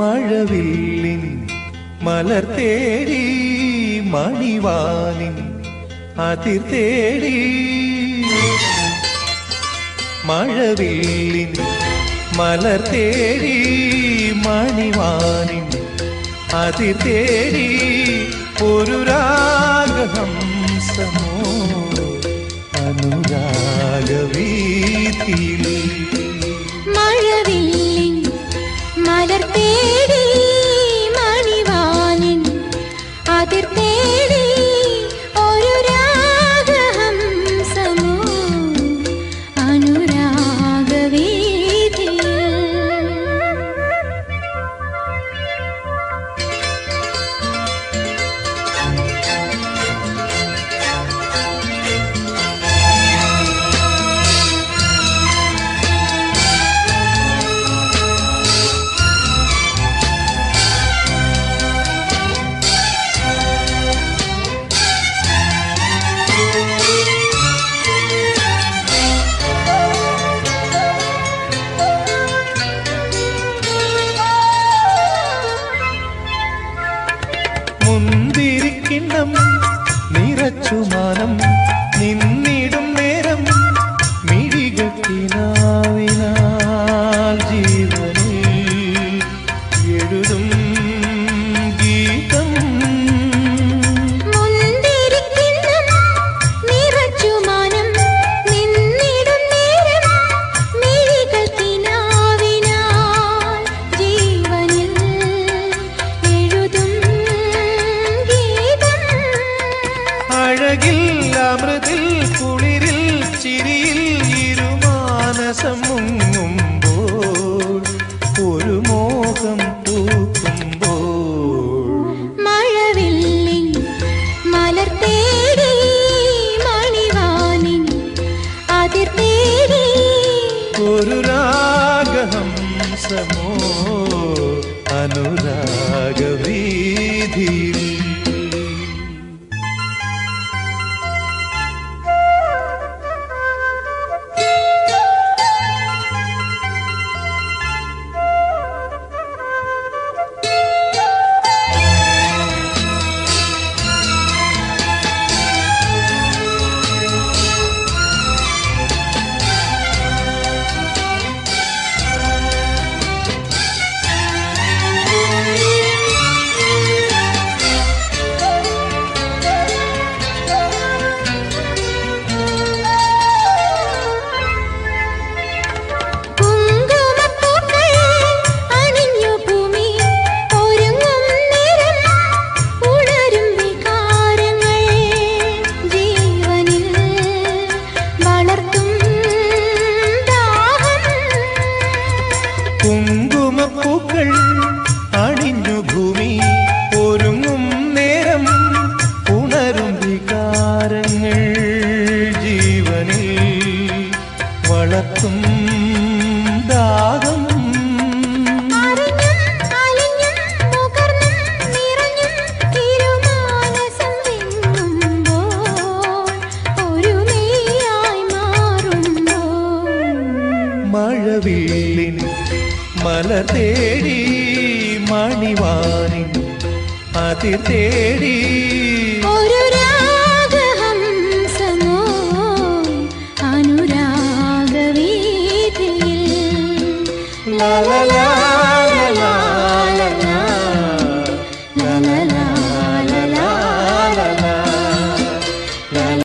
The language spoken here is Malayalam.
മഴവില്ലിൻ മലർ തേടി മണിവാലിൻ അതിർ തേടി. മഴവില്ലിൻ മലർ തേടി മണിവാനിൻ അതിർ തേടി. ഒരു രാഗഹംസമോ അനുരാഗവീതിയിൽ മഴവില്ലിൻ മലർ തേടി നിന്നിടും നേരം മിഴികത്തിനാവിനാൽ ജീവനിൽ എഴുതും. अनुरागहं समो अनुराग കുങ്കുമപ്പൂക്കൾ അണിഞ്ഞു ഭൂമി ഒരുങ്ങും നേരം ഉണരും വികാരങ്ങൾ ജീവനിൽ വളർത്തും ദാഹം അറിഞ്ഞും മലർ തേടി മണിവാണി അതി തേടി. അനുരാഗവീതിയിൽ ലാ ലാ ലാ.